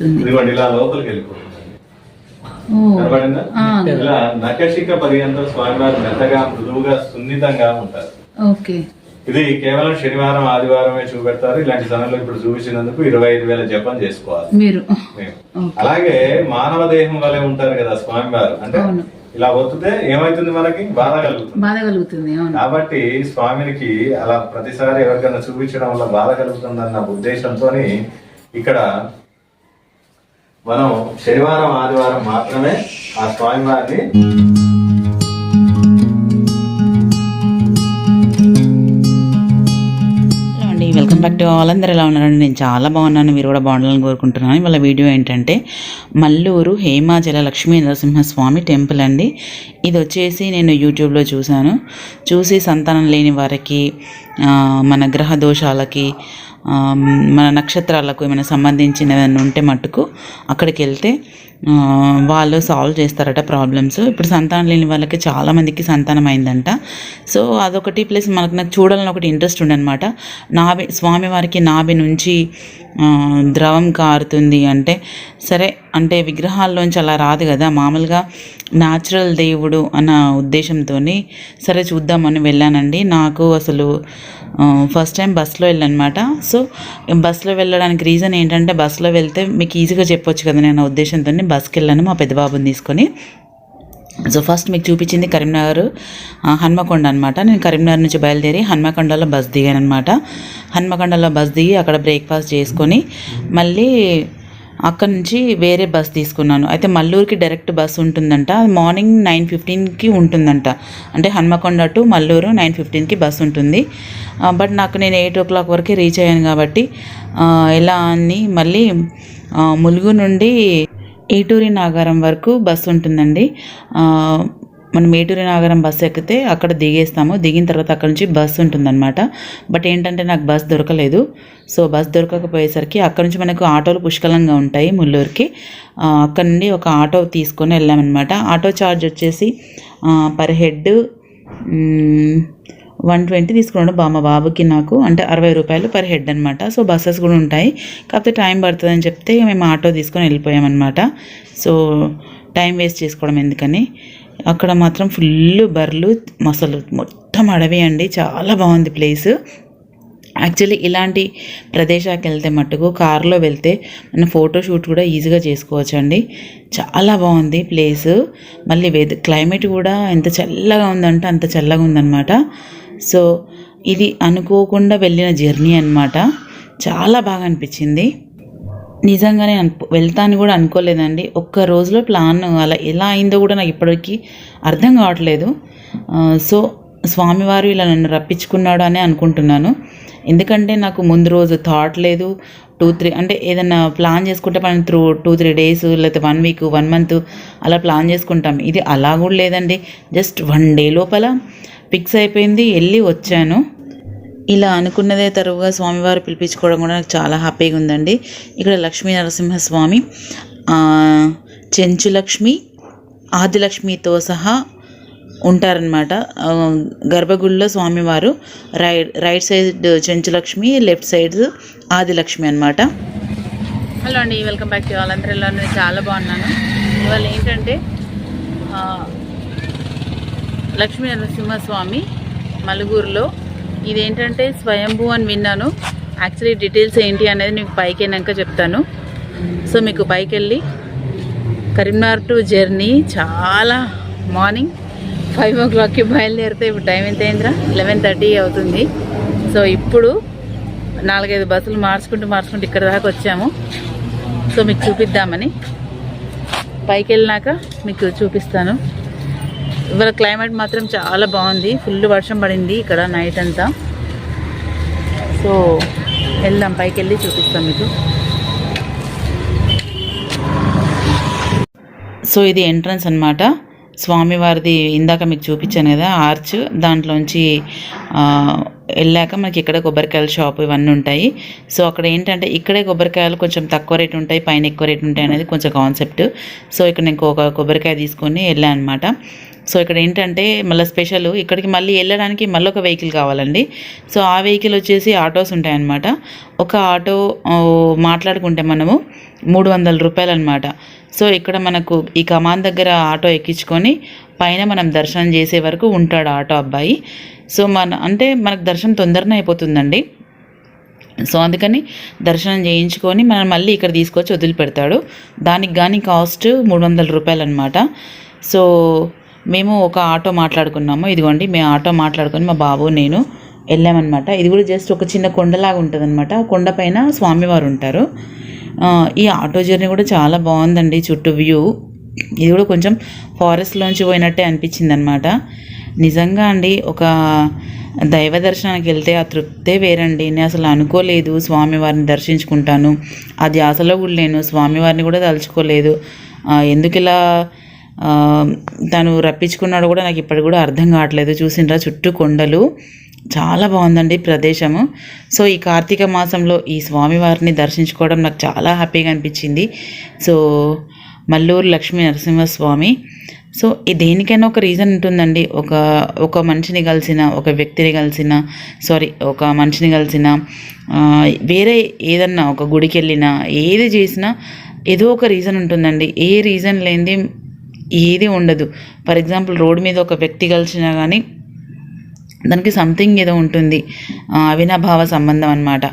ఇదిగోండి ఇలా లోపలికి వెళ్ళిపోతుందండి ఓ. కనబడిందా ఆ, ఇలా నకశిక పర్యంతం స్వామివారు మెత్తగా మృదువుగా సున్నితంగా ఉంటారు. ఓకే. ఇది కేవలం శనివారం ఆదివారమే చూపెడతారు. ఇలాంటి సమయంలో ఇప్పుడు చూపించినందుకు ఇరవై ఐదు వేల జపం చేసుకోవాలి. మీరు. అలాగే మానవ దేహం వలె ఉంటారు కదా స్వామివారు. అంటే. ఇలా ఒత్తితే ఏమైతుంది మనకి? బాధ కలుగుతుంది. బాధ కలుగుతుంది కాబట్టి స్వామినికి అలా ప్రతిసారి ఎవరికైనా చూపించడం వల్ల బాధ కలుగుతుందన్న ఉద్దేశంతో ఇక్కడ మనం శనివారం ఆదివారం మాత్రమే ఆ స్వామివారిని వెల్కమ్ బ్యాక్ టు ఆల్ అందరు ఎలా ఉన్నారండి? నేను చాలా బాగున్నాను. మీరు కూడా బాగుండాలని కోరుకుంటున్నాను. వాళ్ళ వీడియో ఏంటంటే మల్లూరు హేమాచల లక్ష్మీ నరసింహస్వామి టెంపుల్ అండి. ఇది వచ్చేసి నేను యూట్యూబ్లో చూశాను. చూసి సంతానం లేని వారికి మన గ్రహ దోషాలకి మన నక్షత్రాలకు ఏమైనా సంబంధించిన ఉంటే మట్టుకు అక్కడికి వెళ్తే వాళ్ళు సాల్వ్ చేస్తారట ప్రాబ్లమ్స్ ఇప్పుడు సంతానం లేని వాళ్ళకి చాలామందికి సంతానం అయిందంట. సో అదొకటి ప్లస్ మనకు నాకు చూడాలని ఒకటి ఇంట్రెస్ట్ ఉండనమాట నాభి స్వామివారికి నాభి నుంచి ద్రవం కారుతుంది అంటే సరే అంటే విగ్రహాల్లోంచి అలా రాదు కదా. మామూలుగా న్యాచురల్ దేవుడు అన్న ఉద్దేశంతో సరే చూద్దామని వెళ్ళానండి. నాకు అసలు ఫస్ట్ టైం బస్సులో వెళ్ళనమాట. సో బస్సులో వెళ్ళడానికి రీజన్ ఏంటంటే బస్సులో వెళ్తే మీకు ఈజీగా చెప్పొచ్చు కదా నేను ఉద్దేశంతో బస్కి వెళ్ళాను మా పెద్ద బాబుని తీసుకొని. సో ఫస్ట్ మీకు చూపించింది కరీంనగర్ హన్మకొండ అనమాట నేను కరీంనగర్ నుంచి బయలుదేరి హన్మకొండలో బస్ దిగాను అనమాట హన్మకొండలో బస్ దిగి అక్కడ బ్రేక్ఫాస్ట్ చేసుకొని మళ్ళీ అక్కడ నుంచి వేరే బస్ తీసుకున్నాను. అయితే మల్లూరుకి డైరెక్ట్ బస్ ఉంటుందంట. మార్నింగ్ నైన్ ఫిఫ్టీన్కి ఉంటుందంట. అంటే హన్మకొండ టు మల్లూరు నైన్ ఫిఫ్టీన్కి బస్ ఉంటుంది. బట్ నాకు నేను ఎయిట్ ఓ క్లాక్ వరకే రీచ్ అయ్యాను కాబట్టి ఎలా అని మళ్ళీ ములుగు నుండి ఏటూరి నాగారం వరకు బస్సు ఉంటుందండి. మనం మేటూరి నాగరం బస్సు ఎక్కితే అక్కడ దిగేస్తాము. దిగిన తర్వాత అక్కడ నుంచి బస్సు ఉంటుందన్నమాట. బట్ ఏంటంటే నాకు బస్ దొరకలేదు. సో బస్ దొరకకపోయేసరికి అక్కడ నుంచి మనకు ఆటోలు పుష్కలంగా ఉంటాయి ముల్లూరుకి. అక్కడ నుండి ఒక ఆటో తీసుకొని వెళ్ళామన్నమాట. ఆటో ఛార్జ్ వచ్చేసి పర్ హెడ్ వన్ ట్వంటీ తీసుకున్నాడు బామ్మ బాబుకి నాకు. అంటే అరవై రూపాయలు పర్ హెడ్ అనమాట సో బస్సెస్ కూడా ఉంటాయి. కాకపోతే టైం పడుతుందని చెప్తే మేము ఆటో తీసుకొని వెళ్ళిపోయామన్నమాట. సో టైం వేస్ట్ చేసుకోవడం ఎందుకని. అక్కడ మాత్రం ఫుల్ బర్రెలు అసలు మొత్తం అడవి అండి. చాలా బాగుంది ప్లేస్. యాక్చువల్లీ ఇలాంటి ప్రదేశాలకు వెళ్తే మట్టుకు కారులో వెళ్తే మన ఫోటో షూట్ కూడా ఈజీగా చేసుకోవచ్చు అండి చాలా బాగుంది ప్లేస్. మళ్ళీ వెద క్లైమేట్ కూడా ఎంత చల్లగా ఉందంటే అంత చల్లగా ఉందన్నమాట. సో ఇది అనుకోకుండా వెళ్ళిన జర్నీ అన్నమాట. చాలా బాగా అనిపించింది. నిజంగానే అనుకో వెళ్తాను కూడా అనుకోలేదండి. ఒక్క రోజులో ప్లాన్ అలా ఎలా అయిందో కూడా నాకు ఇప్పటికీ అర్థం కావట్లేదు. సో స్వామివారు ఇలా నన్ను రప్పించుకున్నాడు అని అనుకుంటున్నాను. ఎందుకంటే నాకు ముందు రోజు థాట్ లేదు. టూ త్రీ అంటే ఏదైనా ప్లాన్ చేసుకుంటే మనం త్రూ టూ త్రీ డేస్ లేకపోతే వన్ వీక్ వన్ మంత్ అలా ప్లాన్ చేసుకుంటాం. ఇది అలా కూడా లేదండి. జస్ట్ వన్ డే లోపల ఫిక్స్ అయిపోయింది వెళ్ళి వచ్చాను. ఇలా అనుకున్నదే తరువుగా స్వామివారు పిలిపించుకోవడం కూడా నాకు చాలా హ్యాపీగా ఉందండి. ఇక్కడ లక్ష్మీ నరసింహస్వామి చెంచులక్ష్మి ఆదిలక్ష్మితో సహా ఉంటారనమాట గర్భగుడిలో స్వామివారు right right side Chenchulakshmi left side Adilakshmi అనమాట హలో అండి వెల్కమ్ బ్యాక్ టు నేను చాలా బాగున్నాను. ఇవాళ ఏంటంటే లక్ష్మీ నరసింహస్వామి మలుగురులో ఇదేంటంటే స్వయంభూ అని విన్నాను. యాక్చువల్లీ డీటెయిల్స్ ఏంటి అనేది మీకు పైకి వెళ్ళాక చెప్తాను. సో మీకు పైకి వెళ్ళి కరీంనగర్ టు జర్నీ చాలా మార్నింగ్ ఫైవ్ ఓ క్లాక్కి బయలుదేరితే ఇప్పుడు టైం ఎంత అయిందిరా లెవెన్ థర్టీ అవుతుంది. సో ఇప్పుడు నాలుగైదు బస్సులు మార్చుకుంటూ మార్చుకుంటూ ఇక్కడ దాకా వచ్చాము. సో మీకు చూపిద్దామని పైకి వెళ్ళినాక మీకు చూపిస్తాను. ఇవాళ క్లైమేట్ మాత్రం చాలా బాగుంది. ఫుల్ వర్షం పడింది ఇక్కడ నైట్ అంతా. సో వెళ్దాం పైకి వెళ్ళి చూపిస్తాం మీకు. సో ఇది ఎంట్రన్స్ అన్నమాట. స్వామివారిది ఇందాక మీకు చూపించాను కదా ఆర్చ్ దాంట్లోంచి వెళ్ళాక మనకి ఇక్కడ కొబ్బరికాయల షాప్ ఇవన్నీ ఉంటాయి. సో అక్కడ ఏంటంటే ఇక్కడే కొబ్బరికాయలు కొంచెం తక్కువ రేట్ ఉంటాయి పైన ఎక్కువ రేట్ ఉంటాయి అనేది కొంచెం కాన్సెప్ట్ సో ఇక్కడ నేను ఒక కొబ్బరికాయ తీసుకొని వెళ్ళాను అనమాట సో ఇక్కడ ఏంటంటే మళ్ళీ స్పెషల్ ఇక్కడికి మళ్ళీ వెళ్ళడానికి మళ్ళీ ఒక వెహికల్ కావాలండి. సో ఆ వెహికల్ వచ్చేసి ఆటోస్ ఉంటాయన్నమాట. ఒక ఆటో మాట్లాడుకుంటే మనము మూడు వందల రూపాయలు అనమాట సో ఇక్కడ మనకు ఈ కమాన్ దగ్గర ఆటో ఎక్కించుకొని పైన మనం దర్శనం చేసే వరకు ఉంటాడు ఆటో అబ్బాయి. సో మన అంటే మనకు దర్శనం తొందరనే అయిపోతుందండి. సో అందుకని దర్శనం చేయించుకొని మనం మళ్ళీ ఇక్కడ తీసుకొచ్చి వదిలిపెడతాడు. దానికి కానీ కాస్ట్ మూడు వందల రూపాయలు అనమాట సో మేము ఒక ఆటో మాట్లాడుకున్నాము. ఇదిగోండి మేము ఆటో మాట్లాడుకొని మా బాబు నేను వెళ్ళామన్నమాట. ఇది కూడా జస్ట్ ఒక చిన్న కొండలాగా ఉంటుంది అనమాట కొండపైన కొండ పైన స్వామివారు ఉంటారు. ఈ ఆటో జర్నీ కూడా చాలా బాగుందండి చుట్టూ వ్యూ ఇది కూడా కొంచెం ఫారెస్ట్లోంచి పోయినట్టే అనిపించింది అనమాట నిజంగా అండి ఒక దైవ దర్శనానికి వెళ్తే ఆ తృప్తే వేరండి. నేను అసలు అనుకోలేదు స్వామివారిని దర్శించుకుంటాను. అది ఆశలో కూడా లేను స్వామివారిని కూడా తలుచుకోలేదు. ఎందుకు ఇలా తను రప్పించుకున్నాడు కూడా నాకు ఇప్పటికి కూడా అర్థం కావట్లేదు. చూసినరా చుట్టూ కొండలు. చాలా బాగుందండి ప్రదేశము. సో ఈ కార్తీక మాసంలో ఈ స్వామివారిని దర్శించుకోవడం నాకు చాలా హ్యాపీగా అనిపించింది. సో మల్లూరు లక్ష్మీ నరసింహస్వామి. సో దేనికైనా ఒక రీజన్ ఉంటుందండి. ఒక ఒక మనిషిని కలిసిన ఒక వ్యక్తిని కలిసిన సారీ ఒక మనిషిని కలిసిన వేరే ఏదన్నా ఒక గుడికి వెళ్ళినా ఏది చేసినా ఏదో ఒక రీజన్ ఉంటుందండి. ఏ రీజన్ లేనిది ఏది ఉండదు. ఫర్ ఎగ్జాంపుల్ రోడ్డు మీద ఒక వ్యక్తి కలిసినా కానీ దానికి సంథింగ్ ఏదో ఉంటుంది. అవినాభావ సంబంధం అనమాట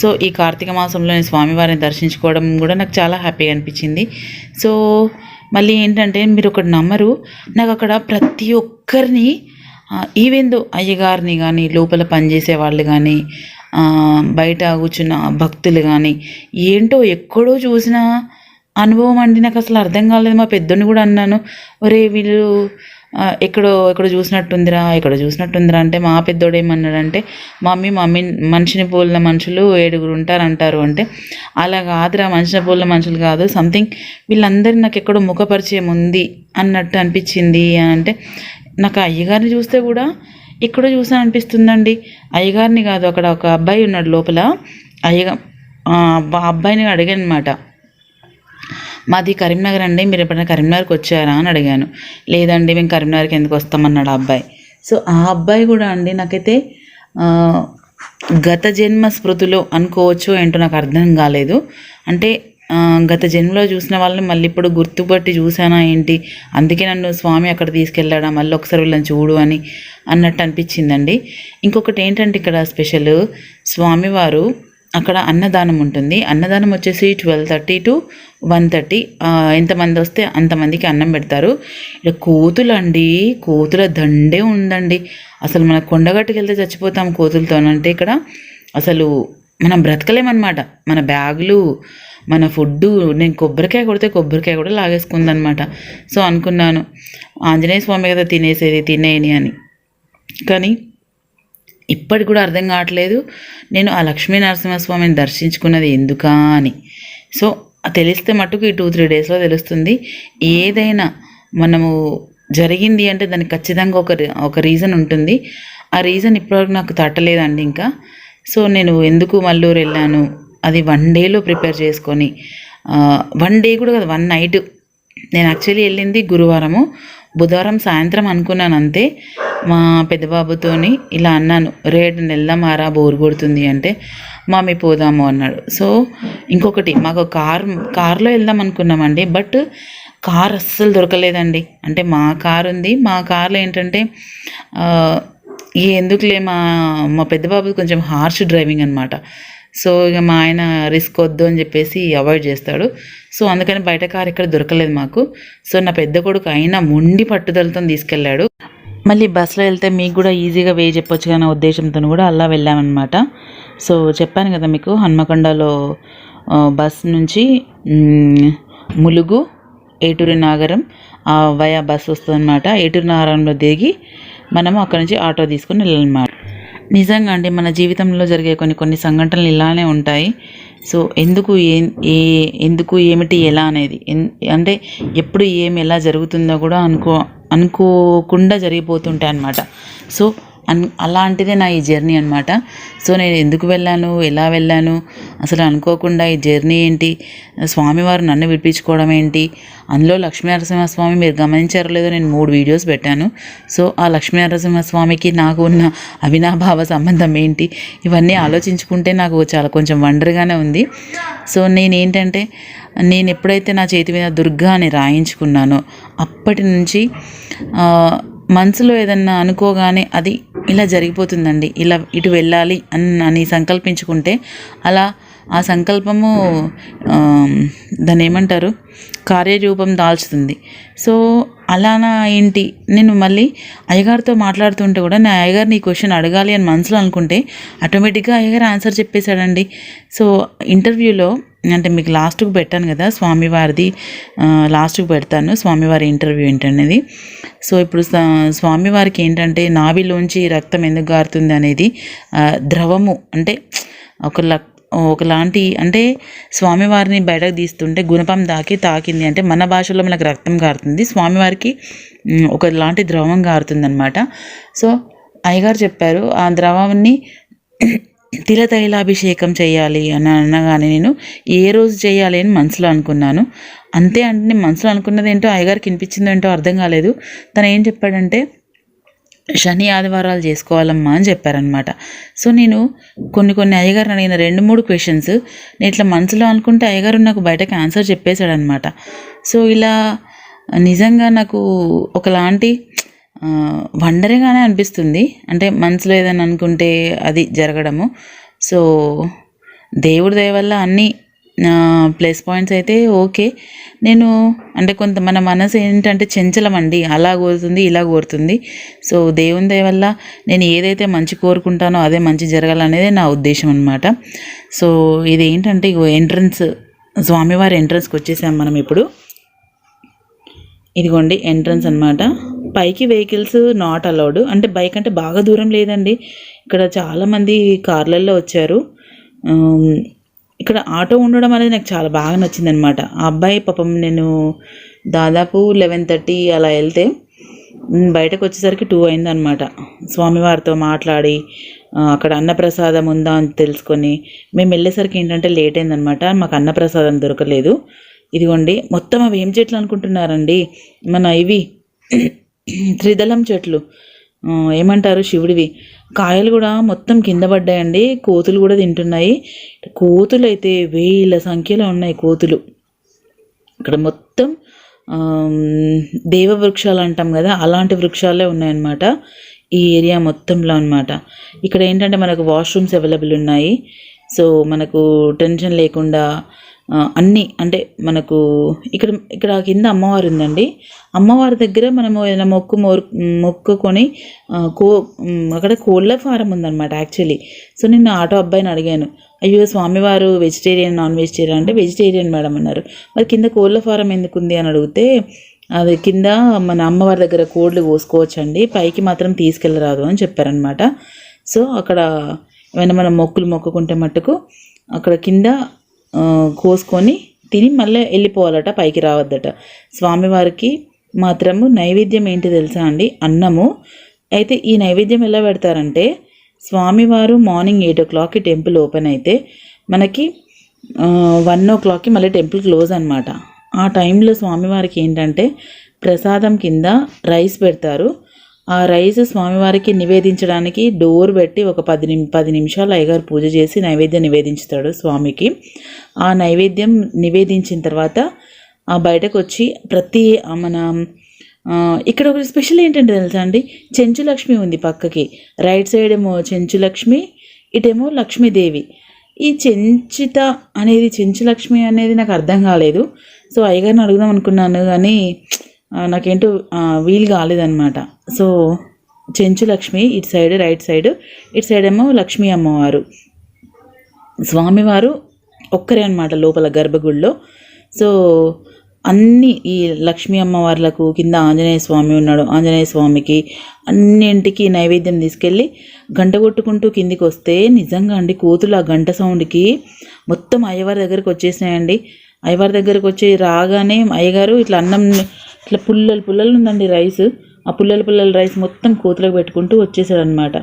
సో ఈ కార్తీక మాసంలో నేను స్వామివారిని దర్శించుకోవడం కూడా నాకు చాలా హ్యాపీగా అనిపించింది. సో మళ్ళీ ఏంటంటే మీరు ఒకటి నమ్మరు. నాకు అక్కడ ప్రతి ఒక్కరిని ఈవెందో అయ్యగారిని కానీ లోపల పనిచేసే వాళ్ళు కానీ బయట కూర్చున్న భక్తులు కానీ ఏంటో ఎక్కడో చూసినా అనుభవం అండి నాకు అసలు అర్థం కాలేదు. మా పెద్దోని కూడా అన్నాను ఒరే వీళ్ళు ఎక్కడో ఎక్కడో చూసినట్టుందిరా ఎక్కడ చూసినట్టుందిరా అంటే మా పెద్దోడు ఏమన్నాడంటే మమ్మీ మమ్మీ మనిషిని పోలిన మనుషులు ఏడుగురు ఉంటారంటారు అంటే అలా కాదురా మనిషిని పోలిన మనుషులు కాదు సంథింగ్ వీళ్ళందరూ నాకు ఎక్కడో ముఖపరిచయం ఉంది అన్నట్టు అనిపించింది అని అంటే నాకు అయ్యగారిని చూస్తే కూడా ఎక్కడో చూసాను అనిపిస్తుందండి. అయ్యగారిని కాదు అక్కడ ఒక అబ్బాయి ఉన్నాడు లోపల. అయ్యగా ఆ అబ్బాయిని అడిగానమాట మాది కరీంనగర్ అండి మీరు ఎప్పుడైనా కరీంనగర్కి వచ్చారా అని అడిగాను. లేదండి మేము కరీంనగర్కి ఎందుకు వస్తామన్నాడు ఆ అబ్బాయి. సో ఆ అబ్బాయి కూడా అండి నాకైతే గత జన్మ స్మృతులు అనుకోవచ్చు ఏంటో నాకు అర్థం కాలేదు. అంటే గత జన్మలో చూసిన వాళ్ళని మళ్ళీ ఇప్పుడు గుర్తుపట్టి చూసానా ఏంటి? అందుకే నన్ను స్వామి అక్కడ తీసుకెళ్ళాడా మళ్ళీ ఒకసారి వీళ్ళని చూడు అని అన్నట్టు అనిపించిందండి. ఇంకొకటి ఏంటంటే ఇక్కడ స్పెషల్ స్వామివారు అక్కడ అన్నదానం ఉంటుంది. అన్నదానం వచ్చేసి twelve thirty to one thirty ఎంతమంది వస్తే అంతమందికి అన్నం పెడతారు. ఇక్కడ కోతులు అండి కోతుల దండే ఉందండి. అసలు మన కొండగట్టుకు వెళ్తే చచ్చిపోతాం కోతులతో అంటే ఇక్కడ అసలు మనం బ్రతకలేమన్నమాట. మన బ్యాగులు మన ఫుడ్డు నేను కొబ్బరికాయ కొడితే కొబ్బరికాయ కూడా లాగేసుకుందనమాట సో అనుకున్నాను. ఆంజనేయ స్వామి కదా తినేసేది తినేయని అని. కానీ ఇప్పటికి కూడా అర్థం కావట్లేదు. నేను ఆ లక్ష్మీ నరసింహస్వామిని దర్శించుకున్నది ఎందుకా అని. సో తెలిస్తే మటుకు ఈ టూ త్రీ డేస్లో తెలుస్తుంది. ఏదైనా మనము జరిగింది అంటే దానికి ఖచ్చితంగా ఒక రీ- ఒక రీజన్ ఉంటుంది. ఆ రీజన్ ఇప్పటివరకు నాకు తట్టలేదండి ఇంకా. సో నేను ఎందుకు మల్లూరు వెళ్ళాను? అది వన్ డేలో ప్రిపేర్ చేసుకొని వన్ డే కూడా కదా వన్ నైట్ నేను యాక్చువల్లీ వెళ్ళింది గురువారము. బుధవారం సాయంత్రం అనుకున్నాను అంతే మా పెద్దబాబుతోని ఇలా అన్నాను రేటు వెళ్దామారా బోరు కొడుతుంది అంటే మమ్మీ పోదాము అన్నాడు. సో ఇంకొకటి మాకు కార్ కార్లో వెళ్దాం అనుకున్నామండి బట్ కార్ అస్సలు దొరకలేదండి. అంటే మా కార్ ఉంది మా కార్లో ఏంటంటే ఎందుకులే మా మా పెద్ద బాబు కొంచెం హార్ష్ డ్రైవింగ్ అనమాట సో ఇక మా ఆయన రిస్క్ వద్దు అని చెప్పేసి అవాయిడ్ చేస్తాడు. సో అందుకని బయట కారు ఇక్కడ దొరకలేదు మాకు. సో నా పెద్ద కొడుకు అయినా మొండి పట్టుదలతో తీసుకెళ్ళాడు. మళ్ళీ బస్సులో వెళ్తే మీకు కూడా ఈజీగా వే చెప్పొచ్చు కానీ ఉద్దేశంతో కూడా అలా వెళ్ళామన్నమాట. సో చెప్పాను కదా మీకు హన్మకొండలో బస్ నుంచి ములుగు ఏటూరి నాగరం ఆ, వయా బస్ వస్తుందన్నమాట. ఏటూరి నాగరంలో దిగి మనము అక్కడ నుంచి ఆటో తీసుకుని వెళ్ళాలన్నమాట. నిజంగా అండి మన జీవితంలో జరిగే కొన్ని కొన్ని సంఘటనలు ఇలానే ఉంటాయి. సో ఎందుకు ఏ ఏ ఎందుకు ఏమిటి ఎలా అనేది ఎన్- అంటే ఎప్పుడు ఏం ఎలా జరుగుతుందో కూడా అనుకో అనుకోకుండా జరిగిపోతుంటాయి అన్నమాట సో అన్ అలాంటిదే నా ఈ జర్నీ అనమాట సో నేను ఎందుకు వెళ్ళాను? ఎలా వెళ్ళాను? అసలు అనుకోకుండా ఈ జర్నీ ఏంటి? స్వామివారు నన్ను విడిపించుకోవడం ఏంటి? అందులో లక్ష్మీ నరసింహస్వామి మీరు గమనించారో లేదో నేను మూడు వీడియోస్ పెట్టాను. సో ఆ లక్ష్మీ నరసింహస్వామికి నాకు ఉన్న అవినాభావ సంబంధం ఏంటి? ఇవన్నీ ఆలోచించుకుంటే నాకు చాలా కొంచెం వండర్గానే ఉంది. సో నేనేంటంటే నేను ఎప్పుడైతే నా చేతి మీద దుర్గా అని రాయించుకున్నానో అప్పటి నుంచి మనసులో ఏదన్నా అనుకోగానే అది ఇలా జరిగిపోతుందండి. ఇలా ఇటు వెళ్ళాలి అని అని సంకల్పించుకుంటే అలా ఆ సంకల్పము దాన్ని ఏమంటారు? కార్యరూపం దాల్చుతుంది. సో అలానా ఏంటి? నేను మళ్ళీ అయ్యగారితో మాట్లాడుతుంటే కూడా నా అయ్యగారిని ఈ క్వశ్చన్ అడగాలి అని మనసులో అనుకుంటే ఆటోమేటిక్గా అయ్యగారు ఆన్సర్ చెప్పేశాడండి. సో ఇంటర్వ్యూలో అంటే మీకు లాస్ట్కి పెట్టాను కదా స్వామివారిది లాస్ట్కు లాస్ట్కి పెడతాను స్వామివారి ఇంటర్వ్యూ ఏంటనేది. సో ఇప్పుడు స్వామివారికి ఏంటంటే నాభిలోంచి రక్తం ఎందుకు గారుతుంది అనేది ద్రవము అంటే ఒక లక్ ఒకలాంటి అంటే స్వామివారిని బయటకు తీస్తుంటే గుణపం దాకి తాకింది అంటే మన భాషలో మనకు రక్తం కారుతుంది స్వామివారికి ఒకలాంటి ద్రవం కారుతుంది అనమాట సో అయ్యగారు చెప్పారు ఆ ద్రవాన్ని తిలతైలాభిషేకం చేయాలి అని అనగానే నేను ఏ రోజు చేయాలి అని మనసులో అనుకున్నాను. అంతే అంటే నేను మనసులో అనుకున్నది ఏంటో అయ్యగారికి వినిపించిందో ఏంటో అర్థం కాలేదు. తను ఏం చెప్పాడంటే శని ఆదివారాలు చేసుకోవాలమ్మా అని చెప్పారనమాట సో నేను కొన్ని కొన్ని అయ్యగారిని అడిగిన రెండు మూడు క్వశ్చన్స్ నేను ఇట్లా మనసులో అనుకుంటే అయ్యగారు నాకు బయటకు ఆన్సర్ చెప్పేశాడనమాట సో ఇలా నిజంగా నాకు ఒకలాంటి వండరిగానే అనిపిస్తుంది. అంటే మనసులో ఏదైనా అనుకుంటే అది జరగడము. సో దేవుడి దయ వల్ల అన్నీ ప్లస్ పాయింట్స్ అయితే ఓకే. నేను అంటే కొంత మన మనసు ఏంటంటే చెంచలం అండి. అలా కోరుతుంది ఇలా కోరుతుంది. సో దేవుని దయ వల్ల నేను ఏదైతే మంచి కోరుకుంటానో అదే మంచి జరగాలనేదే నా ఉద్దేశం అనమాట సో ఇది ఏంటంటే ఇగో ఎంట్రన్స్ స్వామివారి ఎంట్రన్స్కి వచ్చేసాం మనం ఇప్పుడు. ఇదిగోండి ఎంట్రన్స్ అన్నమాట. పైకి వెహికల్స్ నాట్ అలౌడ్ అంటే బైక్ అంటే బాగా దూరం లేదండి. ఇక్కడ చాలామంది కార్లల్లో వచ్చారు. ఇక్కడ ఆటో ఉండడం అనేది నాకు చాలా బాగా నచ్చింది అనమాట ఆ అబ్బాయి పాపం నేను దాదాపు లెవెన్ థర్టీ అలా వెళ్తే బయటకు వచ్చేసరికి టూ అయిందనమాట స్వామివారితో మాట్లాడి అక్కడ అన్నప్రసాదం ఉందా అని తెలుసుకొని మేము వెళ్ళేసరికి ఏంటంటే లేట్ అయిందనమాట మాకు అన్నప్రసాదం దొరకలేదు. ఇదిగోండి మొత్తం అవి ఏం చెట్లు అనుకుంటున్నారండి? మన ఇవి త్రిదళం చెట్లు. ఏమంటారు శివుడివి? కాయలు కూడా మొత్తం కింద పడ్డాయండి. కోతులు కూడా తింటున్నాయి. కోతులు అయితే వేల సంఖ్యలో ఉన్నాయి కోతులు. ఇక్కడ మొత్తం దేవ వృక్షాలు అంటాం కదా అలాంటి వృక్షాలే ఉన్నాయన్నమాట. ఈ ఏరియా మొత్తంలో అన్నమాట. ఇక్కడ ఏంటంటే మనకు వాష్రూమ్స్ అవైలబుల్ ఉన్నాయి. సో మనకు టెన్షన్ లేకుండా అన్నీ అంటే మనకు ఇక్కడ ఇక్కడ కింద అమ్మవారు ఉందండి. అమ్మవారి దగ్గర మనము ఏదైనా మొక్కు మొరు మొక్కుకొని కో అక్కడ కోళ్ళ ఫారం ఉందన్నమాట యాక్చువల్లీ. సో నేను ఆటో అబ్బాయిని అడిగాను. అయ్యో స్వామివారు వెజిటేరియన్ నాన్ వెజిటేరియన్ అంటే వెజిటేరియన్ మేడం అన్నారు. మరి కింద కోళ్ళ ఫారం ఎందుకు ఉంది అని అడిగితే అది కింద మన అమ్మవారి దగ్గర కోళ్ళు కోసుకోవచ్చండి పైకి మాత్రం తీసుకెళ్ళరాదు అని చెప్పారనమాట సో అక్కడ ఏమైనా మనం మొక్కులు మొక్కుకుంటే మట్టుకు అక్కడ కింద కోసుకొని తిని మళ్ళీ వెళ్ళిపోవాలట పైకి రావద్దట. స్వామివారికి మాత్రము నైవేద్యం ఏంటి తెలుసా అండి? అన్నము. అయితే ఈ నైవేద్యం ఎలా పెడతారంటే స్వామివారు మార్నింగ్ ఎయిట్ ఓ క్లాక్కి టెంపుల్ ఓపెన్ అయితే మనకి వన్ ఓ క్లాక్కి మళ్ళీ టెంపుల్ క్లోజ్ అనమాట ఆ టైంలో స్వామివారికి ఏంటంటే ప్రసాదం కింద రైస్ పెడతారు. ఆ రైస్ స్వామివారికి నివేదించడానికి డోర్ పెట్టి ఒక పది నిమి పది నిమిషాలు అయ్యగారు పూజ చేసి నైవేద్యం నివేదించుతాడు స్వామికి. ఆ నైవేద్యం నివేదించిన తర్వాత ఆ బయటకు వచ్చి ప్రతి మన ఇక్కడ ఒక స్పెషల్ ఏంటంటే తెలుసా అండి? చెంచులక్ష్మి ఉంది పక్కకి. రైట్ సైడ్ ఏమో చెంచులక్ష్మి ఇటేమో లక్ష్మీదేవి. ఈ చెంచిత అనేది చెంచులక్ష్మి అనేది నాకు అర్థం కాలేదు. సో అయ్యగారిని అడుగుదాం అనుకున్నాను కానీ నాకేంటో వీలు కాలేదన్నమాట. సో చెంచు లక్ష్మి ఇటు సైడ్ రైట్ సైడ్. ఇటు సైడ్ ఏమో లక్ష్మీ అమ్మవారు. స్వామివారు ఒక్కరే అనమాట లోపల గర్భగుడిలో. సో అన్ని ఈ లక్ష్మీ అమ్మవార్లకు కింద ఆంజనేయ స్వామి ఉన్నాడు. ఆంజనేయ స్వామికి అన్నింటికి నైవేద్యం తీసుకెళ్ళి గంట కొట్టుకుంటూ కిందికి వస్తే నిజంగా అండి కోతులు ఆ గంట సౌండ్కి మొత్తం అయ్యవారి దగ్గరికి వచ్చేసినాయండి. అయ్యవారి దగ్గరికి వచ్చి రాగానే అయ్యగారు ఇట్లా అన్నం ఇట్లా పుల్లలు పుల్లలు ఉందండి రైస్. ఆ పుల్లల పుల్లల రైస్ మొత్తం కోతులకు పెట్టుకుంటూ వచ్చేసాడు అనమాట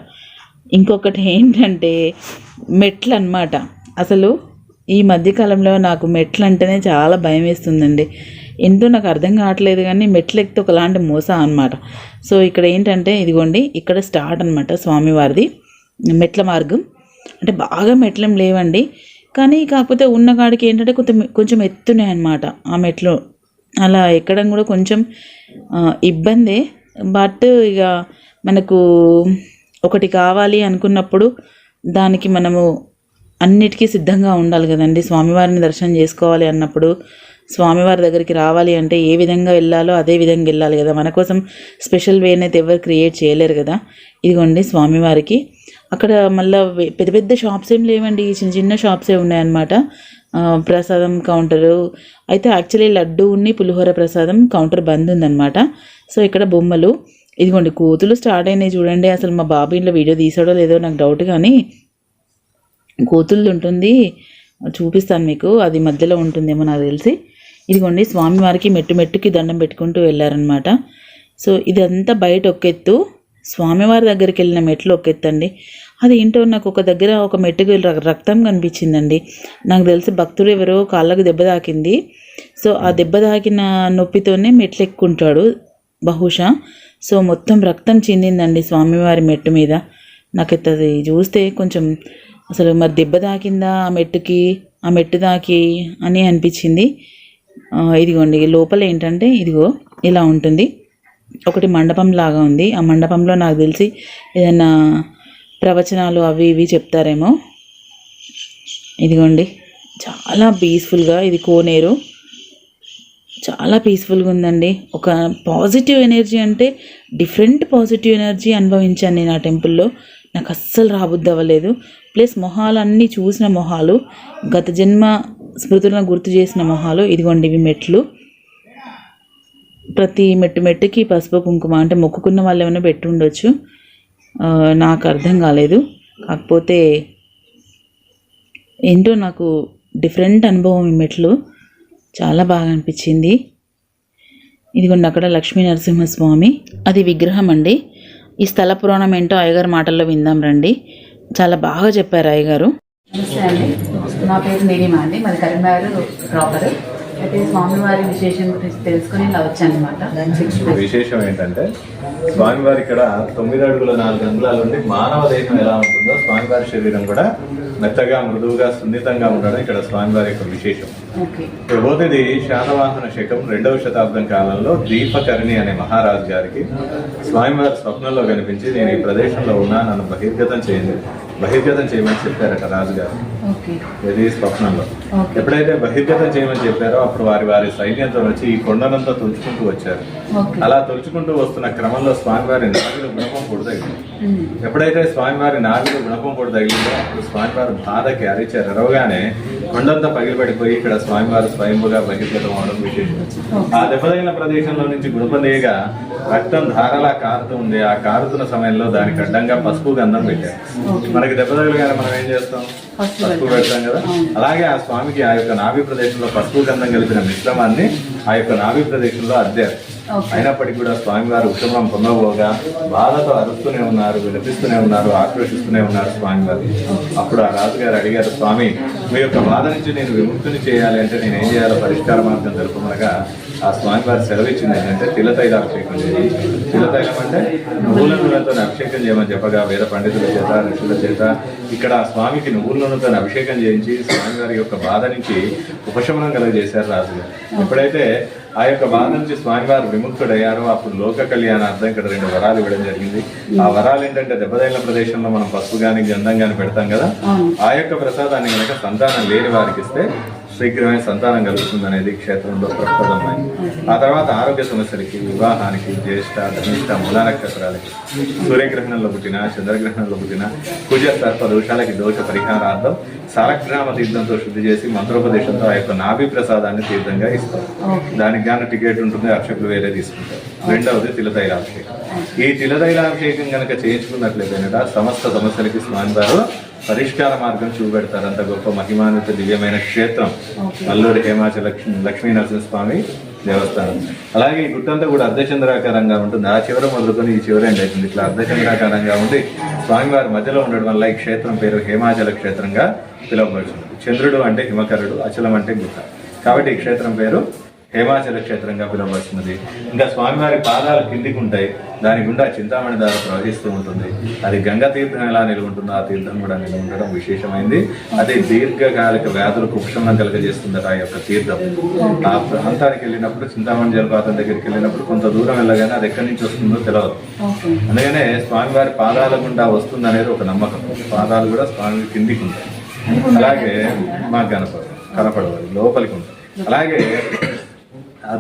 ఇంకొకటి ఏంటంటే మెట్లు అన్నమాట అసలు ఈ మధ్యకాలంలో నాకు మెట్లు అంటేనే చాలా భయం వేస్తుందండి. ఎంతో నాకు అర్థం కావట్లేదు కానీ మెట్లు ఎక్కితే ఒకలాంటి మోస అనమాట సో ఇక్కడ ఏంటంటే ఇదిగోండి ఇక్కడ స్టార్ట్ అనమాట స్వామివారిది మెట్ల మార్గం. అంటే బాగా మెట్లం లేవండి. కానీ కాకపోతే ఉన్న కాడికి ఏంటంటే కొంచెం కొంచెం ఎత్తున్నాయి అనమాట ఆ మెట్లు. అలా ఎక్కడం కూడా కొంచెం ఇబ్బందే. బట్ ఇక మనకు ఒకటి కావాలి అనుకున్నప్పుడు దానికి మనము అన్నిటికీ సిద్ధంగా ఉండాలి కదండి. స్వామివారిని దర్శనం చేసుకోవాలి అన్నప్పుడు స్వామివారి దగ్గరికి రావాలి అంటే ఏ విధంగా వెళ్ళాలో అదే విధంగా వెళ్ళాలి కదా. మన కోసం స్పెషల్ వేని అయితే ఎవరు క్రియేట్ చేయలేరు కదా. ఇదిగోండి స్వామివారికి. అక్కడ మళ్ళీ పెద్ద పెద్ద షాప్స్ ఏం లేవండి. చిన్న చిన్న షాప్సే ఉన్నాయన్నమాట. ప్రసాదం కౌంటరు. అయితే యాక్చువల్లీ లడ్డు ఉన్ని పులిహోర ప్రసాదం కౌంటర్ బంద్ ఉందన్నమాట. సో ఇక్కడ బొమ్మలు. ఇదిగోండి కోతులు స్టార్ట్ అయినాయి చూడండి. అసలు మా బాబు ఇంట్లో వీడియో తీసాడో లేదో నాకు డౌట్ కానీ కోతులు ఉంటుంది చూపిస్తాను మీకు. అది మధ్యలో ఉంటుందేమో నాకు తెలిసి. ఇదిగోండి స్వామివారికి మెట్టు మెట్టుకి దండం పెట్టుకుంటూ వెళ్ళారనమాట సో ఇదంతా బయట ఒక ఎత్తు స్వామివారి దగ్గరికి వెళ్ళిన మెట్లు ఒక అది ఏంటో నాకు ఒక దగ్గర ఒక మెట్టుకు రక్తం కనిపించిందండి. నాకు తెలిసి భక్తుడు ఎవరో కాళ్ళకు దెబ్బ తాకింది. సో ఆ దెబ్బ తాకిన నొప్పితోనే మెట్లు ఎక్కుంటాడు బహుశా. సో మొత్తం రక్తం చెందిందండి స్వామివారి మెట్టు మీద. నాకైతే అది చూస్తే కొంచెం అసలు మరి దెబ్బ తాకిందా ఆ మెట్టుకి ఆ మెట్టు తాకి అని అనిపించింది. ఇదిగోండి లోపల ఏంటంటే ఇదిగో ఇలా ఉంటుంది. ఒకటి మండపం లాగా ఉంది. ఆ మండపంలో నాకు తెలిసి ఏదైనా ప్రవచనాలు అవి ఇవి చెప్తారేమో. ఇదిగోండి. చాలా పీస్ఫుల్గా ఇది కోనేరు. చాలా పీస్ఫుల్గా ఉందండి. ఒక పాజిటివ్ ఎనర్జీ అంటే డిఫరెంట్ పాజిటివ్ ఎనర్జీ అనుభవించాను నేను ఆ టెంపుల్లో నాకు అస్సలు రాబుద్ది అవ్వలేదు. ప్లస్ మొహాలు అన్నీ చూసిన మొహాలు గత జన్మ స్మృతులను గుర్తు చేసిన మొహాలు ఇదిగోండి ఇవి మెట్లు. ప్రతి మెట్టు మెట్టుకి పసుపు కుంకుమ అంటే మొక్కుకున్న వాళ్ళు ఏమైనా పెట్టి ఉండొచ్చు. నాకు అర్థం కాలేదు. కాకపోతే ఏంటో నాకు డిఫరెంట్ అనుభవం ఈ మెట్లు. చాలా బాగా అనిపించింది. ఇదిగోండి అక్కడ లక్ష్మీ నరసింహస్వామి. అది విగ్రహం అండి. ఈ స్థల పురాణం ఏంటో అయ్యగారు మాటల్లో విందాం రండి. చాలా బాగా చెప్పారు అయ్యగారు. నమస్తే అండి. నా పేరు నీలిమా అండి. మాది కరీంనగర్ ప్రాపర్. అయితే స్వామివారి విశేషం గురించి తెలుసుకుని ఇలా వచ్చాను అనమాట విశేషం ఏంటంటే స్వామివారి ఇక్కడ తొమ్మిది అడుగుల నాలుగు అంగుళాల నుండి మానవ దేహం ఎలా ఉంటుందో స్వామివారి శరీరం కూడా మెత్తగా మృదువుగా సున్నితంగా ఉండడం ఇక్కడ స్వామివారి యొక్క విశేషం. ఓకే. ప్రబోధిది శాతవాహన శకం రెండవ శతాబ్దం కాలంలో దీపకర్ణి అనే మహారాజు గారికి స్వామివారి స్వప్నంలో కనిపించి నేను ఈ ప్రదేశంలో ఉన్నా నన్ను బహిర్గతం చేయండి. బహిర్గతం చేయమని చెప్పారట రాజుగారు. ఇది స్వప్నంలో ఎప్పుడైతే బహిర్గతం చేయమని చెప్పారో అప్పుడు వారి వారి సైన్యంతో వచ్చి ఈ కొండనంతా తుడుచుకుంటూ వచ్చారు. అలా తొలుచుకుంటూ వస్తున్న క్రమంలో స్వామివారి నాగులు గుణపం పొడి తగిలింది. ఎప్పుడైతే స్వామివారి నాగులు గుణపం పొడి తగిలిందో అప్పుడు స్వామివారు బాధకి అరిచారు. అరవగానే కొండంతా పగిలిపడిపోయి ఇక్కడ స్వామివారు స్వయంభుగా బహిర్గతం అవడం విశేషం. ఆ దెబ్బతగిన ప్రదేశంలో నుంచి గుణపదేగా రక్తం ధారలా కారుతూ ఉంది. ఆ కారుతున్న సమయంలో దానికి అడ్డంగా పసుపు గంధం పెట్టారు. మనకి దెబ్బ తగలగానే మనం ఏం చేస్తాం? పసుపు పెడతాం కదా? అలాగే ఆ స్వామికి ఆ యొక్క నాభి ప్రదేశంలో పసుపు గంధం కలిపిన మిశ్రమాన్ని ఆ యొక్క నాభి ప్రదేశంలో అద్దారు. అయినప్పటికీ కూడా స్వామివారు ఉత్తమం పొందబోగా బాధతో అరుస్తూనే ఉన్నారు విలపిస్తూనే ఉన్నారు ఆక్రోషిస్తూనే ఉన్నారు స్వామివారు. అప్పుడు ఆ రాజుగారు అడిగారు స్వామి మీ యొక్క బాధ నుంచి నేను విముక్తిని చేయాలి అంటే నేను ఏం చేయాలో పరిష్కార మార్గం తెలుపమనగా ఆ స్వామివారు సెలవు ఇచ్చింది ఏంటంటే తిలతైలాభిషేకం చేయాలి తిలతైలం అంటే నువ్వుల నూనెతో అభిషేకం చేయమని చెప్పగా వేద పండితుల చేత ఋషుల చేత ఇక్కడ ఆ స్వామికి నువ్వుల నూనెతో అభిషేకం చేయించి స్వామివారి యొక్క బాధ నుంచి ఉపశమనం కలుగజేశారు రాజుగారు. ఎప్పుడైతే ఆ యొక్క బాధ నుంచి స్వామివారు విముక్తుడయ్యారో. అప్పుడు లోక కళ్యాణార్థం ఇక్కడ రెండు వరాలు ఇవ్వడం జరిగింది. ఆ వరాలు ఏంటంటే దెబ్బతైన ప్రదేశంలో మనం పసుపు గాని గంధం గాని పెడతాం కదా. ఆ యొక్క ప్రసాదాన్ని కనుక సంతానం లేని వారికి ఇస్తే శీఘ్రమే సంతానం కలుగుతుంది అనేది క్షేత్రంలో ప్రప్రదమైంది ఆ తర్వాత ఆరోగ్య సమస్యలకి వివాహానికి జ్యేష్ఠ ధనిష్ట మూలా నక్షత్రాలకి సూర్యగ్రహణంలో పుట్టిన చంద్రగ్రహణంలో పుట్టిన కుజ సర్ప దోషాలకి దోష పరిహారార్థం సాలగ్రామ తీర్థంతో శుద్ధి చేసి మంత్రోపదేశంతో ఆ యొక్క నాభి ప్రసాదాన్ని తీర్థంగా ఇస్తారు దానికి గాను టికెట్ ఉంటుంది అర్చకులు వేరే తీసుకుంటారు. రెండవది తిలతైలాభిషేకం. ఈ తిలతైలాభిషేకం కనుక చేయించుకున్నట్లయితే సమస్త సమస్యలకి స్వామివారు పరిష్కార మార్గం చూపెడతారు. అంత గొప్ప మహిమాన్విత దివ్యమైన క్షేత్రం. అల్లూరి హేమాచల లక్ష్మీ లక్ష్మీ నరసింహస్వామి దేవస్థానం. అలాగే ఈ గుట్టంతా కూడా అర్ధచంద్రాకారంగా ఉంటుంది. ఆ చివర మొదలుకొని ఈ చివర ఎండ్ అవుతుంది. ఇట్లా అర్ధచంద్రాకారంగా ఉండి స్వామివారి మధ్యలో ఉండడం వల్ల ఈ క్షేత్రం పేరు హేమాచల క్షేత్రంగా పిలువబడుతుంది. చంద్రుడు అంటే హిమకరుడు అచలం అంటే గుట్ట. కాబట్టి ఈ క్షేత్రం పేరు హేమాచల క్షేత్రంగా పిలువబడుతున్నది. ఇంకా స్వామివారి పాదాలు కిందికి ఉంటాయి. దాని గుండా చింతామణి దారి ప్రవహిస్తూ ఉంటుంది. అది గంగా తీర్థం ఎలా నిలువుంటుందో ఆ తీర్థం కూడా నిలువ ఉండడం విశేషమైంది. అది దీర్ఘకాలిక వ్యాధులకు ఉపశమనం కలగజేస్తుంది ఆ యొక్క తీర్థం. ఆ ప్రాంతానికి వెళ్ళినప్పుడు చింతామణి జలపాతం దగ్గరికి వెళ్ళినప్పుడు కొంత దూరం వెళ్ళగానే అది ఎక్కడి నుంచి వస్తుందో తెలియదు అందుకనే స్వామివారి పాదాల గుండా వస్తుంది అనేది ఒక నమ్మకం. పాదాలు కూడా స్వామి కిందికి ఉంటాయి. అలాగే మాకు కనపడదు కనపడదు లోపలికి ఉంటాయి అలాగే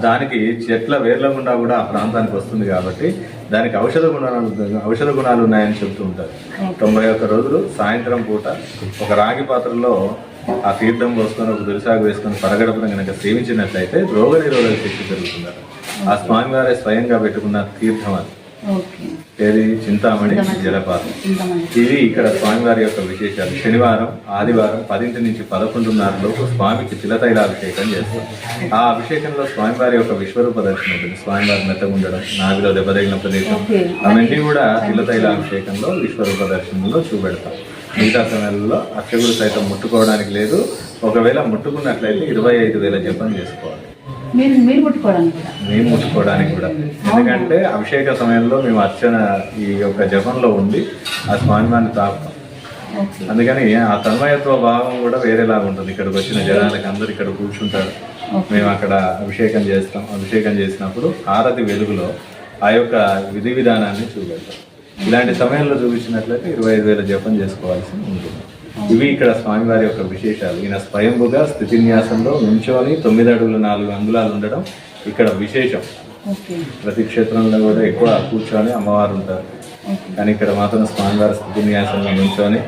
దానికి చెట్ల వేర్ల గుండా కూడా ఆ ప్రాంతానికి వస్తుంది కాబట్టి దానికి ఔషధ గుణాలు ఔషధ గుణాలు ఉన్నాయని చెప్తూ ఉంటారు. తొంభై ఒక్క రోజులు సాయంత్రం పూట ఒక రాగి పాత్రలో ఆ తీర్థం పోసుకొని ఒక దురిసాగు వేసుకొని పరగడపడం కనుక సేవించినట్లయితే రోగ నిరోధక శక్తి పెరుగుతుందట. ఆ స్వామివారే స్వయంగా పెట్టుకున్న తీర్థం అది. ఏది? చింతామణి జలపాతం. ఇది ఇక్కడ స్వామివారి యొక్క విశేషాలు. శనివారం ఆదివారం పదింటి నుంచి పదకొండున్నర లోపు స్వామికి తిలతైలాభిషేకం చేస్తారు ఆ అభిషేకంలో స్వామివారి యొక్క విశ్వరూప దర్శనం ఉంటుంది. స్వామివారి మెత్తగుండడం నావిలో దెబ్బతగిన ప్రదేశం. అవన్నీ కూడా తిలతైలాభిషేకంలో విశ్వరూప దర్శనంలో చూపెడతాం. మిగతా సమయాల్లో అక్షగుడు సైతం ముట్టుకోవడానికి లేదు. ఒకవేళ ముట్టుకున్నట్లయితే ఇరవై ఐదు వేల జపం చేసుకోవాలి. మీరు మీరు ముట్టుకోవడానికి కూడా. మేము ముట్టుకోవడానికి కూడా. ఎందుకంటే అభిషేక సమయంలో మేము అర్చన ఈ యొక్క జపంలో ఉండి ఆ స్వామివారిని తాకుతాం. ఓకే. అందుకని ఆ తన్మయత్వ భావం కూడా వేరేలాగా ఉంటుంది. ఇక్కడికి వచ్చిన జనాలకి అందరు ఇక్కడ కూర్చుంటారు. మేము అక్కడ అభిషేకం చేస్తాం. అభిషేకం చేసినప్పుడు హారతి వెలుగులో ఆ యొక్క విధి విధానాన్ని చూపెడతాం. ఇలాంటి సమయంలో చూపించినట్లయితే ఇరవై ఐదు వేల జపం చేసుకోవాల్సి ఉంటుంది. ఇవి ఇక్కడ స్వామివారి యొక్క విశేషాలు. ఈయన స్వయంభుగా స్థితిన్యాసంలో నుంచోని తొమ్మిది అడుగులు నాలుగు అంగుళాలు ఉండడం ఇక్కడ విశేషం. ప్రతి క్షేత్రంలో కూడా ఎక్కువ కూర్చొని అమ్మవారు ఉంటారు. కానీ ఇక్కడ మాత్రం స్వామివారి స్థితిన్యాసంలో నుంచొని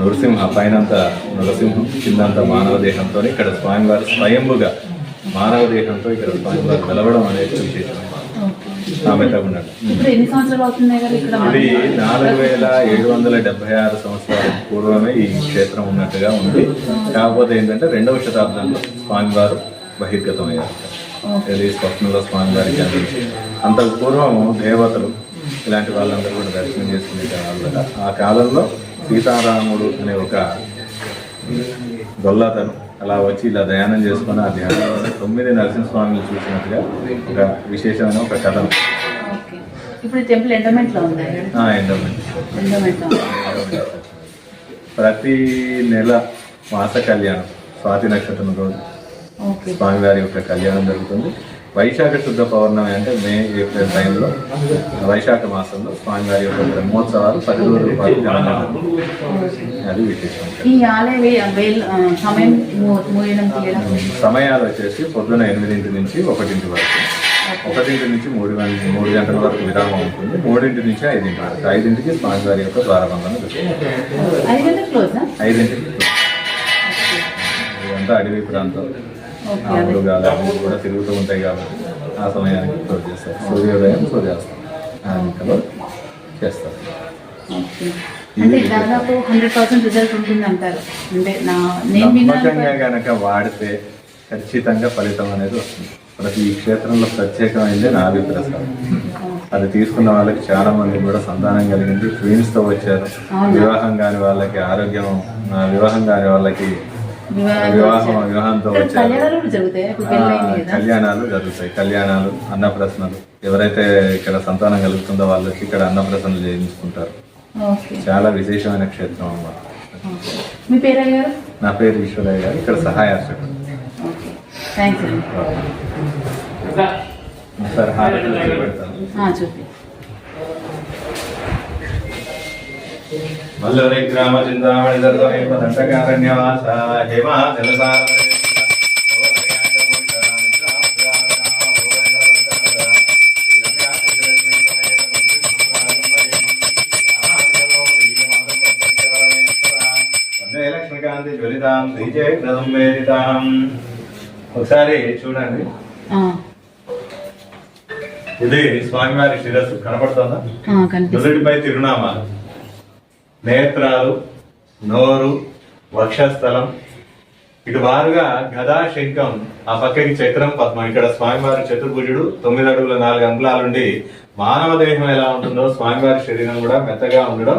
నృసింహ పైనంతా నరసింహం కిందంతా మానవ దేహంతో ఇక్కడ స్వామివారి స్వయంభుగా మానవ దేహంతో ఇక్కడ స్వామివారు వెలవడం అనేది విశేషం. ఇది నాలుగు వేల ఏడు వందల డెబ్బై ఆరు సంవత్సరాల పూర్వమే ఈ క్షేత్రం ఉన్నట్టుగా ఉంది. కాకపోతే ఏంటంటే రెండవ శతాబ్దంలో స్వామివారు బహిర్గతమయ్యారు. ఇది స్వప్నంలో స్వామివారికి అందించి. అంతకు పూర్వం దేవతలు ఇలాంటి వాళ్ళందరూ కూడా దర్శనం చేసుకునే వాళ్ళు ఆ కాలంలో సీతారాముడు అనే ఒక గొల్లతను అలా వచ్చి ఇలా ధ్యానం చేసుకొని ఆ ధ్యానంలో తొమ్మిది నరసింహస్వామిని చూసినట్టుగా ఒక విశేషమైన ఒక కథ. ఇప్పుడు టెంపుల్ ఉందా? ఎండోమెంట్? ప్రతి నెల మాస కళ్యాణం స్వాతి నక్షత్రం రోజు స్వామివారి యొక్క కళ్యాణం జరుగుతుంది. వైశాఖ శుద్ధ పౌర్ణమి అంటే మే ఏప్రిల్ టైంలో వైశాఖ మాసంలో స్వామివారి యొక్క బ్రహ్మోత్సవాలు పది రోజుల పాటు. అది విశేషం. సమయాలు వచ్చేసి పొద్దున ఎనిమిదింటి నుంచి ఒకటింటి వరకు. ఒకటింటి నుంచి మూడు గంటల మూడు గంటల వరకు విరామం ఉంటుంది. మూడింటి నుంచి ఐదింటి వరకు. ఐదింటికి స్వామివారి యొక్క ద్వారబంధన ఐదింటికి ఇదంతా అడవి ప్రాంతం. ఆవులు గాలి కూడా తిరుగుతూ ఉంటాయి కాబట్టి ఆ సమయానికి క్లోజ్ చేస్తారు సూర్యోదయం సూర్యాస్తం. ఆ లెక్కలో చేస్తారు ఓకే. అంటే దాదాపు హండ్రెడ్ పర్సెంట్ రిజల్ట్ ఉంటుంది అంటారు అంటే నా నేను నమ్మకంగా గనక వాడితే ఖచ్చితంగా ఫలితం అనేది వస్తుంది. ప్రతి ఈ క్షేత్రంలో ప్రత్యేకమైంది నాభి ప్రసాదం అది తీసుకున్న వాళ్ళకి చాలా మంది కూడా సంతానం కలిగింది. తో వచ్చారు? వివాహం కాని వాళ్ళకి ఆరోగ్యం వివాహం కాని వాళ్ళకి వివాహం వివాహంతో కళ్యాణాలు జరుగుతాయి కళ్యాణాలు అన్నప్రసనలు ఎవరైతే ఇక్కడ సంతానం కలుగుతుందో వాళ్ళు వచ్చి ఇక్కడ అన్నప్రసనలు చేయించుకుంటారు. చాలా విశేషమైన క్షేత్రం అన్నమాట. మీ పేరు నా పేరు ఈశ్వరయ్య గారు. ఇక్కడ సహాయ అర్చకుడు సార్ హారతి పెడతాను ఆ, చూపి మల్లరి గ్రామ చింతామణి దండకారణ్యవాస హేమా జలసార లక్ష్మీకాంతి జ్వలితాం శ్రీజయగ్రహం వేదితాం. ఒకసారి చూడండి. ఇది స్వామివారి శిరస్సు. కనపడుతుందా? నుదుటిపై తిరునామా నేత్రాలు నోరు వక్షస్థలం. ఇటు వారుగా గదా శంఖం ఆ పక్కకి చక్రం పద్మం. ఇక్కడ స్వామివారి చతుర్భుజుడు తొమ్మిది అడుగుల నాలుగు అంగుళాలుండి మానవ దేహం ఎలా ఉంటుందో స్వామివారి శరీరం కూడా మెత్తగా ఉండడం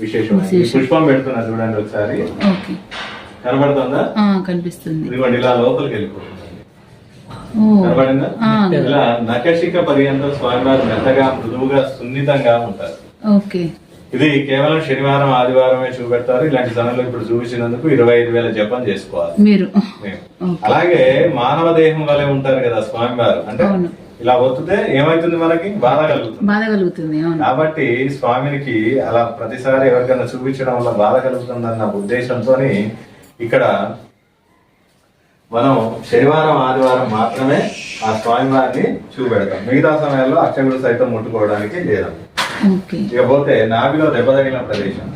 విశేషం ఈ పుష్పం పెడుతున్నా చూడండి ఒకసారి. కనబడుతుందా? కనిపిస్తుంది. ఇదిగోండి ఇలా లోపలికి వెళ్ళిపోతుంది. కనబడిందా? ఇలా నకశిక పర్యంతం స్వామివారు మెత్తగా మృదువుగా సున్నితంగా ఉంటారు. ఓకే. ఇది కేవలం శనివారం ఆదివారమే చూపెడతారు. ఇలాంటి సమయంలో ఇప్పుడు చూపించినందుకు ఇరవై ఐదు వేల జపం చేసుకోవాలి. మీరు అలాగే మానవ దేహం వలె ఉంటారు కదా స్వామివారు. అంటే. ఇలా ఒత్తితే ఏమైతుంది మనకి? బాధ కలుగుతుంది. బాధ కలుగుతుంది కాబట్టి స్వామినికి అలా ప్రతిసారి ఎవరికైనా చూపించడం వల్ల బాధ కలుగుతుందన్న ఉద్దేశంతో ఇక్కడ మనం శనివారం ఆదివారం మాత్రమే ఆ స్వామివారిని చూపెడతాం. మిగతా సమయాల్లో అర్చకుడు సైతం ముట్టుకోవడానికి లేదు ఓకే ఇకపోతే నాభిలో దెబ్బ తగిలిన ప్రదేశం.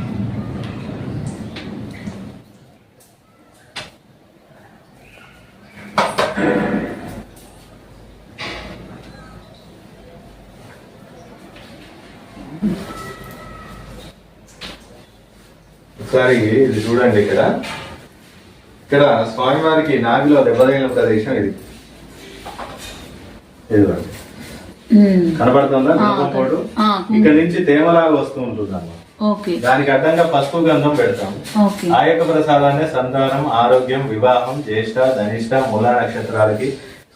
ఒకసారి ఇది చూడండి ఇక్కడ. ఇక్కడ స్వామివారికి నాభిలో దెబ్బ ప్రదేశం ఇది. ఇదిగోండి. కనబడుతుందా? ఆ, కుంకుమ ఆ, ఇక్కడ నుంచి తేమలాగా వస్తూ ఉంటుంది అన్నమాట ఓకే. దానికి అడ్డంగా పసుపు గంధం పెడతాం ఓకే. ఆ యొక్క ప్రసాదాన్ని సంతానం ఆరోగ్యం వివాహం జ్యేష్ఠ ధనిష్ట మూల నక్షత్రాలకి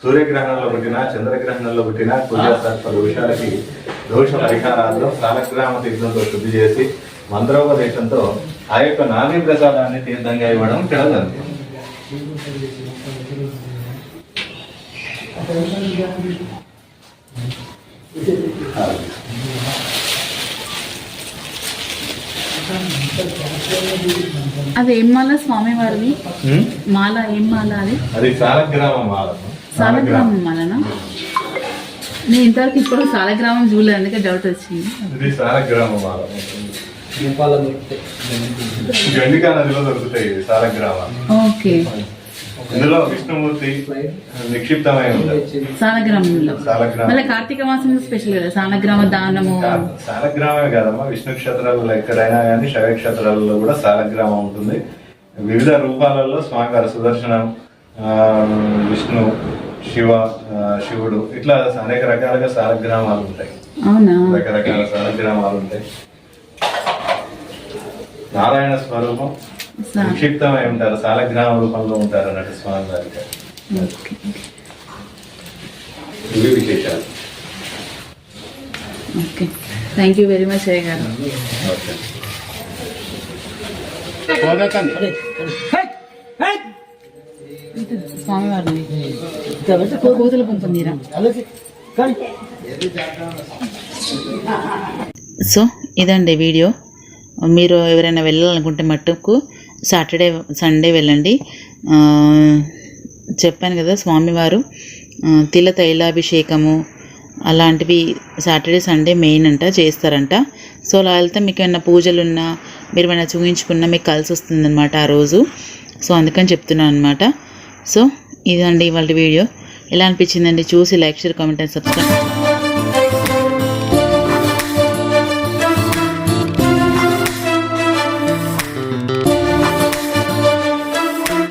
సూర్యగ్రహణంలో పుట్టిన చంద్రగ్రహణంలో పుట్టిన కుజ సర్ప దోషాలకి దోష పరిహారాల్లో సాలగ్రామ తీర్థంతో శుద్ధి చేసి మంత్రోపదేశంతో ఆ యొక్క నాభి ప్రసాదాన్ని తీర్థంగా ఇవ్వడం ఇక్కడ జరుగుతుంది? అది ఏం మాల స్వామి వారిది? హ్మ్? మాల ఏం మాల అది? అది సాలగ్రామ మాల. సాలగ్రామం మాలనా? నేను ఇంతవరకు ఇప్పుడు సాలగ్రామం చూడలేదు అందుకే డౌట్ వచ్చింది. ఇది సాలగ్రామ మాల. గండికా నదిలో దొరుకుతాయి ఇవి సాలగ్రామాలు. ఓకే. ఇందులో విష్ణుమూర్తి నిక్షిప్తమై ఉంటుంది సాలగ్రామంలో సాలగ్రామం మళ్ళీ కార్తీక మాసం స్పెషల్ కదా? సాలగ్రామ దానము. సాలగ్రామమే కాదమ్మా. విష్ణు క్షేత్రాలలో ఎక్కడైనా కానీ శైవ క్షేత్రాలలో కూడా సాలగ్రామం ఉంటుంది. వివిధ రూపాలలో స్వామివారి సుదర్శనం ఆ, విష్ణు శివ శివుడు ఇట్లా అనేక రకాలుగా సాలగ్రామాలు ఉంటాయి. అవునా? రకరకాల సాలగ్రామాలు ఉంటాయి. నారాయణ స్వరూపం నిక్షిప్తమై ఉంటారు సాలగ్రామ రూపంలో ఉంటారు అన్నట్టు స్వామి ఇవి విశేషాలు. Okay thank you very much అయ్య గారు ఓకే. స్వామివారిని కోతుల పంపునీరా సో ఇదండి వీడియో. మీరు ఎవరైనా వెళ్ళాలనుకుంటే మట్టుకు సాటర్డే సండే వెళ్ళండి. చెప్పాను కదా స్వామివారు తిల తైలాభిషేకము అలాంటివి సాటర్డే సండే మెయిన్ అంట చేస్తారంట. సో అలా వెళ్తే మీకు ఏమైనా పూజలు ఉన్నా మీరు ఏమైనా చూపించుకున్నా మీకు కలిసి వస్తుందన్నమాట ఆ రోజు. సో అందుకని చెప్తున్నాను అనమాట సో ఇదండి ఇవాళ వీడియో. ఎలా అనిపించిందండి? చూసి like share comment and subscribe.